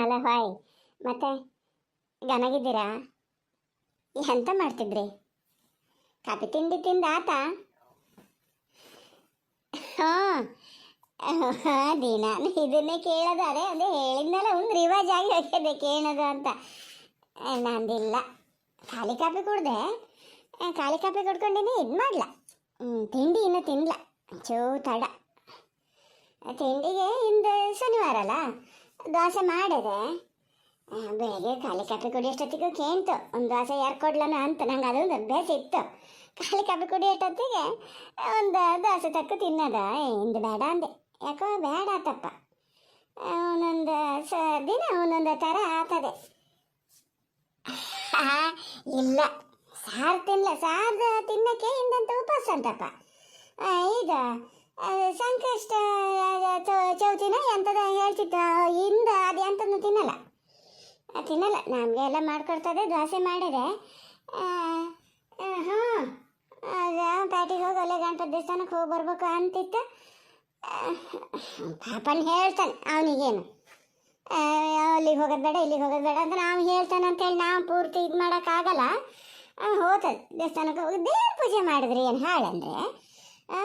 ಅಲ್ಲ ಹಾಯ್. ಮತ್ತೆ ಗಮಗಿದ್ದೀರಾ ಎಂತ ಮಾಡ್ತಿದ್ರಿ? ಕಾಫಿ ತಿಂಡಿ ತಿಂದ ಆತ? ಹಾಂ. ದಿನ ಇದನ್ನೇ ಕೇಳೋದು ಅದೇ ಹೇಳಿದ್ನಲ್ಲ, ಒಂದು ರಿವಾಜ್ ಆಗಿ ಹೋಗಿದೆ ಕೇಳೋದು ಅಂತ. ನಂದಿಲ್ಲ. ಖಾಲಿ ಕಾಫಿ ಕುಡ್ದೆ. ಖಾಲಿ ಕಾಫಿ ಕುಡ್ಕೊಂಡಿನಿ, ಇದು ಮಾಡಲ? ತಿಂಡಿ ಇನ್ನೂ ತಿನ್ಲ. ಚೂ ತಡ. ತಿಂಡಿಗೆ ಇಂದು ಶನಿವಾರ ಅಲ್ಲ ದೋಸೆ ಮಾಡಿದೆ. ಬೆಳಗ್ಗೆ ಖಾಲಿ ಕಾಫಿ ಕುಡಿಯೋಷ್ಟೊತ್ತಿಗೂ ಕೇಂತು ಒಂದು ದೋಸೆ ಯಾರು ಕೊಡ್ಲನ ಅಂತ ನಂಗೆ ಅದೊಂದು ಅಭ್ಯಾಸ ಇತ್ತು. ಖಾಲಿ ಕಾಫಿ ಕುಡಿಯೋಷ್ಟೊತ್ತಿಗೆ ಒಂದು ದೋಸೆ ತಕ್ಕ ತಿನ್ನೋದ. ಇಂದು ಬೇಡ ಅಂದೆ. ಯಾಕೋ ಬೇಡ ಆತಪ್ಪ. ಒಂದೊಂದು ಸ, ದಿನ ಒಂದೊಂದು ಥರ ಆತದೆ. ಇಲ್ಲ. ಸಾರು ತಿನ್ನಲ್ಲ ಸಾರು ತಿನ್ನಕ್ಕೆ ಇಂದಂತ ಉಪವಾಸ ಅಂತಪ್ಪ ಈಗ ಸಂಕಷ್ಟ ಚೌತಿನ ಎಂಥದ ಹೇಳ್ತಿದ್ದ ಇಂದ ಅದು ಎಂಥದ್ದು ತಿನ್ನಲ್ಲ. ತಿನ್ನಲ್ಲ, ನಮಗೆ ಎಲ್ಲ ಮಾಡ್ಕೊಡ್ತದೆ ದೋಸೆ ಮಾಡಿದೆ. ಹಾಂ ಪ್ಯಾಟಿಗೆ ಹೋಗಿ ಅಲ್ಲೇ ಗಣಪತಿ ದೇವಸ್ಥಾನಕ್ಕೆ ಹೋಗಿ ಬರ್ಬೇಕು ಅಂತಿತ್ತು ಪಾಪನ್ ಹೇಳ್ತಾನೆ ಅವನಿಗೇನು. ಅಲ್ಲಿಗೆ ಹೋಗೋದು ಬೇಡ, ಇಲ್ಲಿಗೆ ಹೋಗೋದು ಬೇಡ ಅಂತ ನಾವು ಹೇಳ್ತಾನೆ ಅಂತೇಳಿ ನಾವು ಪೂರ್ತಿ ಇದು ಮಾಡೋಕ್ಕಾಗಲ್ಲ ಹೋಗ್ತದೆ ದೇವಸ್ಥಾನಕ್ಕೆ ಹೋಗಿ ದೇವ್ರ ಪೂಜೆ ಮಾಡಿದ್ರಿ ಏನು ಹಾಳಂದ್ರೆ?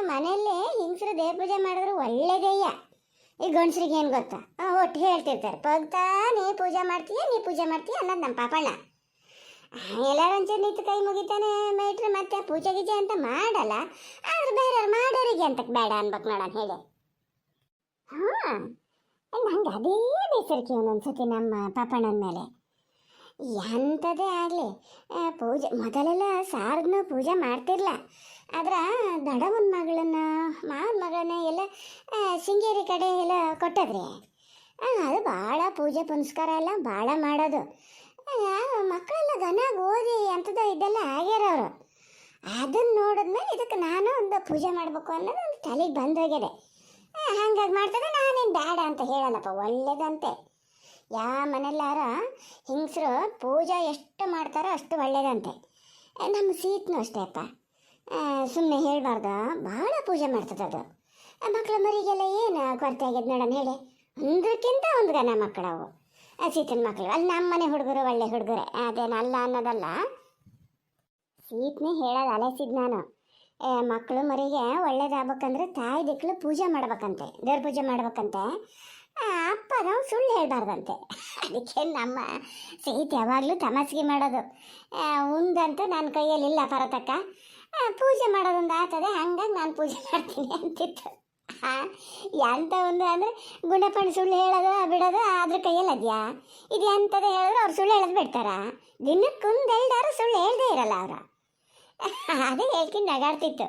ಮನೆಯಲ್ಲೇ ಹಿಂಸರು ದೇವ್ರ ಪೂಜೆ ಮಾಡಿದ್ರು ಒಳ್ಳೇದೇಯ್ಯ ಈ ಗಂಡಸ್ರಿಗೆ ಏನು ಗೊತ್ತಾ? ಒಟ್ಟು ಹೇಳ್ತಿರ್ತಾರೆ ಪಗ್ತಾ ನೀ ಪೂಜೆ ಮಾಡ್ತೀಯ, ನೀ ಪೂಜೆ ಮಾಡ್ತೀಯ ಅನ್ನೋದು ನಮ್ಮ ಪಾಪಣ್ಣ. ಎಲ್ಲರೂ ಒಂಚೂರು ನಿಂತು ಕೈ ಮುಗಿತಾನೆ, ಮೇಟ್ರೆ, ಮತ್ತೆ ಪೂಜೆ ಗೀಜೆ ಅಂತ ಮಾಡಲ್ಲ, ಆದ್ರೆ ಬೇರೆ ಮಾಡೋರಿಗೆ ಅಂತ ಬೇಡ ಅನ್ಬೇಕು ನೋಡೋಣ ಹೇಳಿ ಹಾಂ, ನಂಗೆ ಅದೇ ಬೇಸರಿಕೆ ಒಂದೊಂದ್ಸತಿ ನಮ್ಮ ಪಾಪಣ್ಣನ ಮೇಲೆ. ಎಂಥದೇ ಆಗಲಿ ಪೂಜೆ, ಮೊದಲೆಲ್ಲ ಸಾರದನ್ನ ಪೂಜೆ ಮಾಡ್ತಿರ್ಲ. ಆದ್ರೆ ದಡವನ ಮಗಳನ್ನ, ಮಾವನ ಮಗಳನ್ನ ಎಲ್ಲ ಶೃಂಗೇರಿ ಕಡೆ ಎಲ್ಲ ಕೊಟ್ಟದ್ರಿ ಅದು ಭಾಳ ಪೂಜೆ ಪುನಸ್ಕಾರ ಎಲ್ಲ ಭಾಳ ಮಾಡೋದು. ಮಕ್ಕಳೆಲ್ಲ ಗನಾಗ ಓದಿ ಅಂಥದ್ದು ಇದೆಲ್ಲ ಆಗ್ಯಾರ ಅವರು. ಅದನ್ನ ನೋಡಿದ್ಮೇಲೆ ಇದಕ್ಕೆ ನಾನು ಒಂದು ಪೂಜೆ ಮಾಡಬೇಕು ಅನ್ನೋದು ಒಂದು ತಲೆಗೆ ಬಂದೋಗಿದೆ. ಹಂಗಾಗಿ ಮಾಡ್ತಾರೆ ನಾನೇನು ಬೇಡ ಅಂತ ಹೇಳಲ್ಲಪ್ಪ, ಒಳ್ಳೇದಂತೆ. ಯಾವ ಮನೆಯಲ್ಲಾರ ಹಿಂಗಸರು ಪೂಜೆ ಎಷ್ಟು ಮಾಡ್ತಾರೋ ಅಷ್ಟು ಒಳ್ಳೇದಂತೆ. ನಮ್ಮ ಸೀಟ್ನು ಅಷ್ಟೇ ಅಪ್ಪ. ಸುಮ್ಮನೆ ಹೇಳಬಾರ್ದ? ಭಾಳ ಪೂಜೆ ಮಾಡ್ತದೆ ಅದು. ಮಕ್ಕಳ ಮರಿಗೆಲ್ಲ ಏನು ಕೊರತೆ ಆಗ್ಯದ ನೋಡೋಣ ಹೇಳಿ. ಒಂದಕ್ಕಿಂತ ಒಂದು ಗನ ಮಕ್ಕಳವು ಸೀತನ ಮಕ್ಕಳು ಅಲ್ಲಿ ನಮ್ಮ ಮನೆ ಹುಡುಗರು, ಒಳ್ಳೆ ಹುಡುಗರೆ. ಅದೇನು ಅಲ್ಲ ಅನ್ನೋದಲ್ಲ. ಸೀತನೆ ಹೇಳೋದು ಅಲೆಸಿದ್ ನಾನು. ಮಕ್ಕಳು ಮರಿಗೆ ಒಳ್ಳೇದಾಗಬೇಕಂದ್ರೆ ತಾಯಿ ದಿಕ್ಕಳು ಪೂಜೆ ಮಾಡ್ಬೇಕಂತೆ, ದೇವ್ರ ಪೂಜೆ ಮಾಡ್ಬೇಕಂತೆ. ಅಪ್ಪ ನಾವು ಸುಳ್ಳು ಹೇಳ್ಬಾರ್ದಂತೆ. ಅದಕ್ಕೆ ನಮ್ಮ ಸೀಟ್ ಯಾವಾಗಲೂ ತಮಾಸಿಗೆ ಮಾಡೋದು. ಉಂದಂತೂ ನನ್ನ ಕೈಯಲ್ಲಿ ಇಲ್ಲ ಪರತಕ್ಕ. ಪೂಜೆ ಮಾಡೋದೊಂದು ಆಗ್ತದೆ. ಹಂಗಾಗಿ ನಾನು ಪೂಜೆ ಮಾಡ್ತೀನಿ ಅಂತಿತ್ತು ಎಂಥ ಒಂದು ಅಂದರೆ ಗುಣಪಣ ಸುಳ್ಳು ಹೇಳೋದು ಬಿಡೋದು ಅದ್ರ ಕೈಯಲ್ಲಿ ಅದ್ಯಾ? ಇದು ಎಂಥದ್ದು ಹೇಳಿದ್ರು ಅವ್ರು ಸುಳ್ಳು ಹೇಳೋದು ಬಿಡ್ತಾರ? ದಿನಕ್ಕೊಂದು ಹೇಳ್ದಾರು ಸುಳ್ಳು ಹೇಳದೇ ಇರಲ್ಲ ಅವರು. ಅದೇ ಹೇಳ್ಕೊಂಡು ನಗಾಡ್ತಿತ್ತು.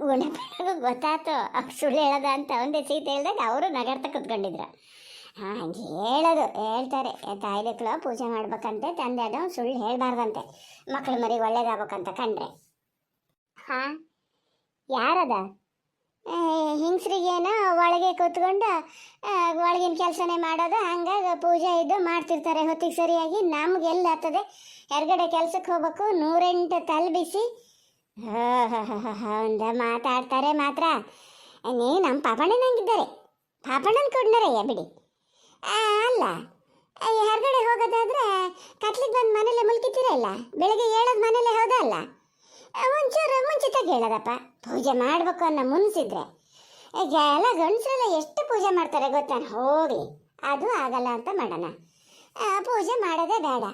ಗುಣಪಣಗೂ ಗೊತ್ತಾಯ್ತು ಅವ್ರು ಸುಳ್ಳು ಹೇಳೋದು ಅಂತ ಒಂದೇ ಸೀತೆ ಹೇಳ್ದಾಗ ಅವರು ನಗಾಡ್ತಾ ಕುತ್ಕೊಂಡಿದ್ರು. ಹಾಂ ಹಂಗೆ ಹೇಳೋದು, ಹೇಳ್ತಾರೆ. ತಾಯಿ ಪೂಜೆ ಮಾಡ್ಬೇಕಂತೆ ತಂದೆ ಅದು ಸುಳ್ಳು ಹೇಳಬಾರ್ದಂತೆ. ಮಕ್ಕಳು ಮರಿ ಒಳ್ಳೇದಾಗಬೇಕಂತ ಕಂಡ್ರೆ. ಹಾಂ? ಯಾರದ? ಹಿಂಗ್ಸ್ರಿಗೇನೋ ಒಳಗೆ ಕೂತ್ಕೊಂಡು ಒಳಗಿನ ಕೆಲಸನೇ ಮಾಡೋದು, ಹಂಗಾಗಿ ಪೂಜೆ ಇದ್ದು ಮಾಡ್ತಿರ್ತಾರೆ. ಹೊತ್ತಿಗೆ ಸರಿಯಾಗಿ ನಮ್ಗೆ ಎಲ್ಲಿ ಆಗ್ತದೆ. ಹೊರಗಡೆ ಕೆಲ್ಸಕ್ಕೆ ಹೋಗ್ಬೇಕು, ನೂರೆಂಟು ತಲೆ ಬಿಸಿ ಒಂದ ಮಾತಾಡ್ತಾರೆ ಮಾತ್ರ. ನೀ ನಮ್ಮ ಪಾಪಣ್ಣನಂಗಿದ್ದಾರೆ ಪಾಪಣ್ಣನ ಕೊಡ್ನರಯ್ಯ, ಬಿಡಿ. ಅಲ್ಲ. ಹೊರಗಡೆ ಹೋಗೋದಾದ್ರೆ ಕತ್ಲಿಗೆ ಬಂದು ಮನೇಲೆ ಮುಲ್ಕಿತೀರಲ್ಲ ಬೆಳಗ್ಗೆ ಹೇಳೋದು ಮನೇಲೆ ಹೋದಲ್ಲ ಒಂಚೂರು ಮುಂಚಿತಾಗಿ ಹೇಳೋದಪ್ಪ. ಪೂಜೆ ಮಾಡಬೇಕು ಅನ್ನೋ ಮುನ್ಸಿದ್ರೆ. ಎಲ್ಲ ಗಂಡಸರೆಲ್ಲ ಎಷ್ಟು ಪೂಜೆ ಮಾಡ್ತಾರೆ ಗೊತ್ತಾ? ಹೋಗಿ ಅದು ಆಗಲ್ಲ ಅಂತ ಮಾಡೋಣ. ಪೂಜೆ ಮಾಡೋದೇ ಬೇಡ.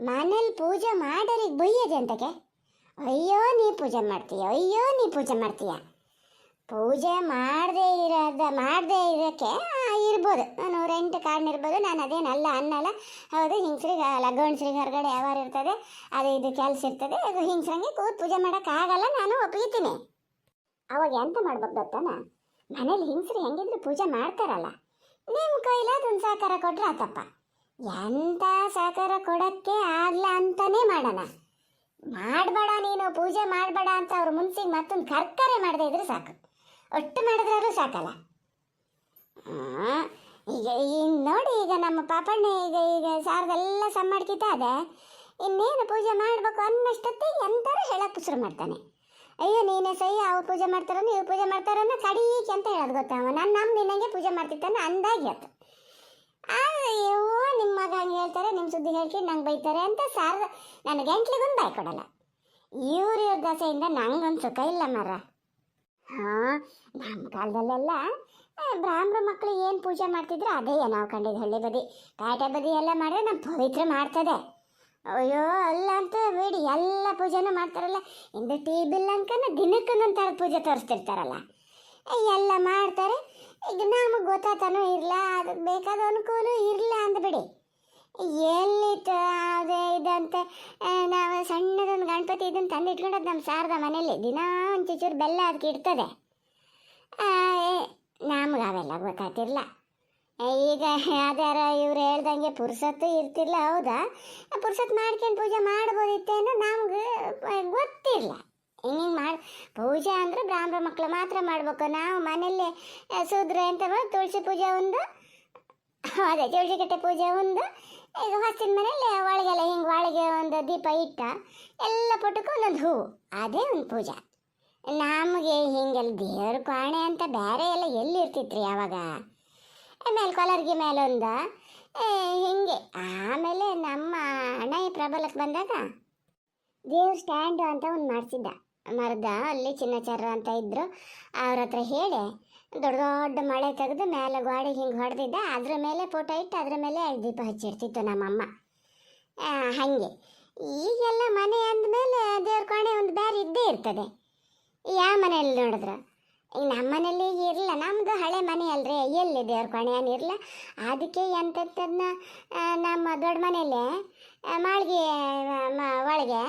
ಮನೇಲಿ ಪೂಜೆ ಮಾಡೋರಿಗೆ ಬೈಯೋದು ಅಂತಕ್ಕೆ ಅಯ್ಯೋ, ನೀ ಪೂಜೆ ಮಾಡ್ತೀಯ? ಅಯ್ಯೋ, ನೀ ಪೂಜೆ ಮಾಡ್ತೀಯ? ಪೂಜೆ ಮಾಡದೇ ಇರೋದ, ಮಾಡದೇ ಇರೋಕ್ಕೆ ಇರ್ಬೋದು. ನಾನು ರೆಂಟ್ ಕಾರ್ಡ್ ಇರ್ಬೋದು, ನಾನು ಅದೇನಲ್ಲ ಅನ್ನಲ್ಲ ಹೌದು, ಹಿಂಗ್ಸ್ರಿಗೆ ಅಲ್ಲ ಗಂಡಸ್ರಿಗೆ ಹೊರಗಡೆ ಯಾವಾರು ಇರ್ತದೆ, ಅದು ಇದು ಕೆಲಸ ಇರ್ತದೆ, ಅದು ಹಿಂಗ್ಸ್ರಂಗೆ ಕೂತ್ ಪೂಜೆ ಮಾಡೋಕ್ಕಾಗಲ್ಲ ನಾನು ಒಪ್ಪಿತೀನಿ ಅವಾಗ ಎಂತ ಮಾಡ್ಬೇಕು ಗೊತ್ತಾನ? ಮನೇಲಿ ಹಿಂಗ್ಸ್ರು ಹೆಂಗಿದ್ರು ಪೂಜೆ ಮಾಡ್ತಾರಲ್ಲ. ನಿಮ್ಮ ಕೈಲೇ ಒಂದು ಸಹಕಾರ ಕೊಟ್ರೆ ಆತಪ್ಪ. ಎಂಥ ಸಹಕಾರ ಕೊಡೋಕ್ಕೆ ಆಗಲ್ಲ ಅಂತಲೇ ಮಾಡೋಣ. ಮಾಡಬೇಡ ನೀನು, ಪೂಜೆ ಮಾಡಬೇಡ ಅಂತ ಅವ್ರ ಮುನ್ಸಿಗೆ ಮತ್ತೊಂದು ಕರ್ಕರೆ ಮಾಡದೇ ಇದ್ರೆ ಸಾಕು. ಒಟ್ಟು ಮಾಡಿದ್ರೂ ಸಾಕಲ್ಲ. ಈಗ ಈಗ ನೋಡಿ ಈಗ ನಮ್ಮ ಪಾಪಣ್ಣ ಈಗ ಈಗ ಸಾರದೆಲ್ಲ ಇದೆ ಇನ್ನೇನು ಪೂಜೆ ಮಾಡಬೇಕು ಅನ್ನಷ್ಟೊತ್ತಿಗೆ ಎಂತಾರು ಹೇಳಕ್ಕೆ ಶುರು ಮಾಡ್ತಾನೆ. ಅಯ್ಯೋ, ನೀನೇ ಸೈ ಅವ್ರು ಪೂಜೆ ಮಾಡ್ತಾರೋ ನೀವು ಪೂಜೆ ಮಾಡ್ತಾರೋ ಕಡೀಕೆ ಅಂತ ಹೇಳೋದು ಗೊತ್ತಾವ ನಾನು ನಮ್ಮ ನಿನ್ನಂಗೆ ಪೂಜೆ ಮಾಡ್ತಿತ್ತಾನೆ ಅಂದಾಗಿ ಹೇಳ್ತಾರೆ ಅಯ್ಯೋ ಸುದ್ದಿ ಹೇಳ್ಕಿ ನಂಗೆ ಬೈತಾರೆ ಅಂತ ಸಾರ್ ನನ್ನ ಗಂಟ್ಲಿಗೊಂದು ಬಾಯ್ ಕೊಡಲ್ಲ. ಇವ್ರ ಇವ್ರ ದಸೆಯಿಂದ ನಂಗೊಂದು ಸುಖ ಇಲ್ಲ ಮರ ಹಾಂ, ನಮ್ಮ ಕಾಲದಲ್ಲೆಲ್ಲ ಬ್ರಾಹ್ಮಣ ಮಕ್ಕಳು ಏನು ಪೂಜೆ ಮಾಡ್ತಿದ್ರು ಅದೇ ನಾವು ಕಂಡಿದ್ದು ಹಳ್ಳಿ ಬದಿ. ಪೇಟೆ ಬದಿ ಎಲ್ಲ ಮಾಡಿದ್ರೆ ನಮ್ಮ ಪವಿತ್ರ ಮಾಡ್ತದೆ. ಅಯ್ಯೋ, ಅಲ್ಲ ಅಂತ ಬಿಡಿ, ಎಲ್ಲ ಪೂಜೆನೂ ಮಾಡ್ತಾರಲ್ಲ. ಇಂದು ಟಿ ಬಿಲ್ ಅಂಕನ ದಿನಕ್ಕೊಂದೊಂದು ಥರದ ಪೂಜೆ ತೋರಿಸ್ತಿರ್ತಾರಲ್ಲ. ಎಲ್ಲ ಮಾಡ್ತಾರೆ. ಈಗ ನಮಗೆ ಗೊತ್ತಾತನೂ ಇರಲ್ಲ ಅದಕ್ಕೆ ಬೇಕಾದ ಅನುಕೂಲ ಇರಲ್ಲ ಅಂದ್ಬಿಡಿ. ಎಲ್ಲಿತ್ತು ಅದೇ ಇದಂತೆ? ನಾವು ಸಣ್ಣದೊಂದು ಗಣಪತಿ ಇದನ್ನು ತಂದು ಇಟ್ಕೊಂಡದ್ದು ನಮ್ಮ ಸಾರದ ಮನೇಲಿ ದಿನ ಒಂದು ಬೆಲ್ಲ ಅದಕ್ಕೆ ಇಡ್ತದೆ. ನಮ್ಗೆ ಅವೆಲ್ಲ ಗೊತ್ತಾಗ್ತಿರಲ್ಲ ಈಗ ಯಾವ್ದಾರ ಇವ್ರು ಹೇಳ್ದಂಗೆ ಪುರ್ಸತ್ತು ಇರ್ತಿಲ್ಲ, ಹೌದಾ? ಪುರ್ಸತ್ ಮಾಡ್ಕೊಂಡು ಪೂಜೆ ಮಾಡ್ಬೋದಿತ್ತೇನೋ ನಮ್ಗೆ ಗೊತ್ತಿರಲ್ಲ ಹಿಂಗೆ ಮಾಡಿ, ಪೂಜೆ ಅಂದರೆ ಬ್ರಾಹ್ಮಣ ಮಕ್ಕಳು ಮಾತ್ರ ಮಾಡಬೇಕು. ನಾವು ಮನೇಲಿ ಸೂದ್ರೆ ಅಂತ ತುಳಸಿ ಪೂಜೆ ಒಂದು, ಅದೇ ತುಳಸಿ ಕಟ್ಟೆ ಪೂಜೆ ಒಂದು ಈಗ ಹೊಸ್ತಿನ ಮನೇಲಿ ಒಳಗೆಲ್ಲ ಹಿಂಗೆ ಒಳಗೆ ಒಂದು ದೀಪ ಇಟ್ಟ ಎಲ್ಲ ಪುಟ್ಟಕ್ಕೂ ಒಂದೊಂದು ಹೂವು ಅದೇ ಒಂದು ಪೂಜೆ. ನಮಗೆ ಹಿಂಗೆಲ್ಲ ದೇವ್ರ ಕೋಣೆ ಅಂತ ಬೇರೆ ಎಲ್ಲ ಎಲ್ಲಿ ಇರ್ತಿತ್ರಿ ಅವಾಗ ಆಮೇಲೆ ಕೊಲರ್ಗಿ ಮೇಲೊಂದು ಹಿಂಗೆ. ಆಮೇಲೆ ನಮ್ಮ ಈ ಪ್ರಬಲಕ್ಕೆ ಬಂದಾಗ ದೇವ್ರ ಸ್ಟ್ಯಾಂಡು ಅಂತ ಒಂದು ಮಾಡಿಸಿದ್ದ. ಮರದ ಅಲ್ಲಿ ಚಿನ್ನಚಾರ ಅಂತ ಇದ್ದರು ಅವ್ರ ಹತ್ರ ಹೇಳಿ ದೊಡ್ಡ ದೊಡ್ಡ ಮಳೆ ತೆಗೆದು ಮೇಲೆ ಗೋಡೆ ಹಿಂಗೆ ಹೊಡೆದಿದ್ದೆ. ಅದ್ರ ಮೇಲೆ ಫೋಟೋ ಇಟ್ಟು ಅದ್ರ ಮೇಲೆ ದೀಪ ಹಚ್ಚಿರ್ತಿತ್ತು ನಮ್ಮಮ್ಮ. ಹಾಗೆ. ಈಗೆಲ್ಲ ಮನೆ ಅಂದಮೇಲೆ ದೇವ್ರ ಕೋಣೆ ಒಂದು ಬೇರೆ ಇದ್ದೇ ಇರ್ತದೆ. ಯಾವ ಮನೆಯಲ್ಲಿ ನೋಡಿದ್ರೆ? ಈಗ ನಮ್ಮ ಮನೇಲಿ ಇರಲ್ಲ ನಮ್ಮದು ಹಳೆ ಮನೆ ಅಲ್ರಿ. ಎಲ್ಲಿ ದೇವ್ರ ಕೋಣೆ ಏನು ಇರಲ್ಲ ಅದಕ್ಕೆ ಎಂಥದ್ದನ್ನ ನಮ್ಮ ದೊಡ್ಡ ಮನೆಯಲ್ಲೇ ಮಾಳಿಗೆ ಒಳಗೆ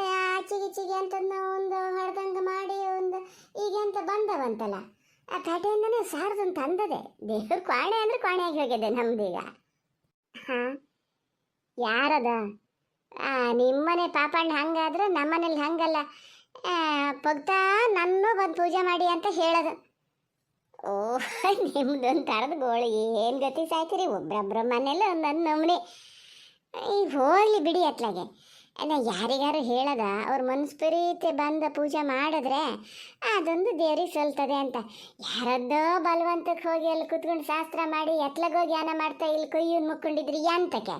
ಆಚೆಗೆ ಈಚೆಗೆ ಅಂತದನ್ನ ಒಂದು ಹೊಡೆದಂಗೆ ಮಾಡಿ ಒಂದು ಈಗೆಂತ ಬಂದವಂತಲ್ಲ. ಆ ಪೇಟೆಯಿಂದನೇ ಸಾರದಂತ ಅಂದದೆ. ದೇವ್ರ ಕ್ವಾಣೆ ಅಂದ್ರೆ ಕೋಣೆ ಆಗಿ ಹೋಗಿದೆ ನಮ್ದೀಗ ಹಾಂ. ಯಾರದ? ಆ, ನಿಮ್ಮನೆ ಪಾಪಣ್ಣ ಹಂಗಾದ್ರೆ ನಮ್ಮನೇಲಿ ಹಂಗಲ್ಲ. ಪಗ್ತಾ ನನ್ನೂ ಬಂದು ಪೂಜೆ ಮಾಡಿ ಅಂತ ಹೇಳೋದು. ಓ ನಿಮ್ದೊಂದು ಥರದ ಗೋಳು. ಏನು ಗತಿ ಸಾಯ್ತೀರಿ? ಒಬ್ಬರೊಬ್ಬರ ಮನೇಲಿ ಒಂದೊಂದು ನಮೂನೆ. ಈಗ ಹೋಗ್ಲಿ ಬಿಡಿ ಅತ್ಲಾಗೆ. ನಾ ಯಾರಿಗಾರು ಹೇಳದ? ಅವ್ರ ಮನಸ್ಪರೀತಿ ಬಂದ ಪೂಜೆ ಮಾಡಿದ್ರೆ ಅದೊಂದು ದೇವ್ರಿಗೆ ಸಲ್ತದೆ ಅಂತ. ಯಾರದ್ದೋ ಬಲವಂತಕ್ಕೆ ಹೋಗಿ ಅಲ್ಲಿ ಕುತ್ಕೊಂಡು ಶಾಸ್ತ್ರ ಮಾಡಿ ಎತ್ಲಗೋ ಧ್ಯಾನ ಮಾಡ್ತಾ ಇಲ್ಲಿ ಕೊಯ್ಯನ್ ಮುಕ್ಕೊಂಡಿದ್ರಿ ಎಂತಕ್ಕೆ?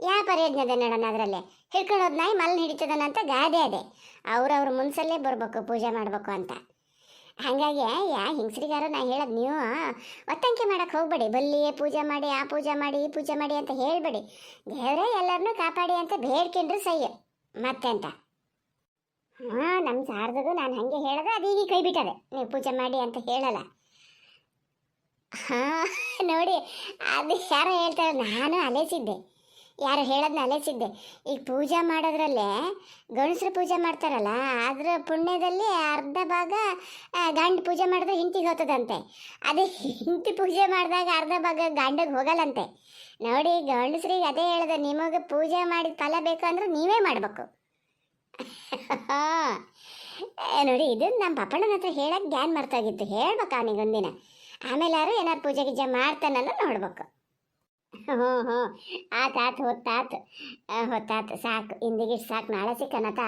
ಯಾವ ಪ್ರಯೋಜನದ ನೋಡೋಣ ಅದರಲ್ಲಿ? ಹಿಡ್ಕೊಂಡು ನಾಯಿ ಮಲ್ ಹಿಡಿತದನಂತ ಗಾದೆ ಅದೇ. ಅವ್ರವ್ರ ಮುನ್ಸಲ್ಲೇ ಬರಬೇಕು, ಪೂಜೆ ಮಾಡಬೇಕು ಅಂತ. ಹಾಗಾಗಿ ಯಾ, ಹಿಂಗ್ಸ್ರಿಗಾರ ನಾ ಹೇಳೋದು ನೀವು ಒತ್ತಂಕೆ ಮಾಡೋಕೆ ಹೋಗಬೇಡಿ. ಬಲ್ಲಿ ಪೂಜೆ ಮಾಡಿ, ಆ ಪೂಜೆ ಮಾಡಿ, ಈ ಪೂಜೆ ಮಾಡಿ ಅಂತ ಹೇಳಬೇಡಿ. ದೇವರೇ ಎಲ್ಲರನ್ನೂ ಕಾಪಾಡಿ ಅಂತ ಬೇಡ್ಕೊಂಡ್ರು ಸಹ್ಯ. ಮತ್ತೆ ಅಂತ ಹಾಂ ನಮ್ಮ ಸಾರ್ದದು ನಾನು ಹಾಗೆ ಹೇಳೋದು ಅದೀಗ ಕೈ ಬಿಟ್ಟದೆ ನೀವು ಪೂಜೆ ಮಾಡಿ ಅಂತ ಹೇಳಲ್ಲ. ಹಾಂ, ನೋಡಿ, ಅದು ಯಾರೋ ಹೇಳ್ತಾರೆ, ನಾನು ಅಲೆಸಿದ್ದೆ. ಯಾರು ಹೇಳೋದನ್ನ ಅಲೆಸಿದ್ದೆ. ಈಗ ಪೂಜೆ ಮಾಡೋದ್ರಲ್ಲೇ ಗಣಸರು ಪೂಜೆ ಮಾಡ್ತಾರಲ್ಲ, ಅದರ ಪುಣ್ಯದಲ್ಲಿ ಅರ್ಧ ಭಾಗ ಗಂಡ ಪೂಜೆ ಮಾಡಿದ್ರೆ ಹಿಂತಿಗೆ ಹೋಗ್ತದಂತೆ ಅದೇ ಹಿಂತಿ ಪೂಜೆ ಮಾಡಿದಾಗ ಅರ್ಧ ಭಾಗ ಗಂಡಗೆ ಹೋಗಲ್ಲಂತೆ. ನೋಡಿ ಗಂಡಸ್ರಿಗೆ ಅದೇ ಹೇಳ್ದೆ, ನಿಮಗೆ ಪೂಜೆ ಮಾಡಿ ಫಲ ಬೇಕು ಅಂದ್ರೆ ನೀವೇ ಮಾಡಬೇಕು. ನೋಡಿ ಇದು ನಮ್ಮ ಪಪ್ಪಣ್ಣನ ಹತ್ರ ಹೇಳಕ್ಕೆ ಧ್ಯಾನ್ ಮರ್ತಾಗಿತ್ತು ಹೇಳ್ಬೇಕು ಅವನಿಗೊಂದಿನ. ಆಮೇಲೆ ಯಾರು ಏನಾರು ಪೂಜೆ ಗೀಜೆ ಮಾಡ್ತಾನಲ್ಲ ನೋಡ್ಬೇಕು. ಹ್ಞೂ ಹ್ಞೂ ಆತು ಆತು ಹೊತ್ತಾತು ಹೊತ್ತಾತು ಸಾಕು. ಇಂದಿಗಿಷ್ಟು ಸಾಕು. ನಾಳೆ ಸಿಕ್ಕನತ?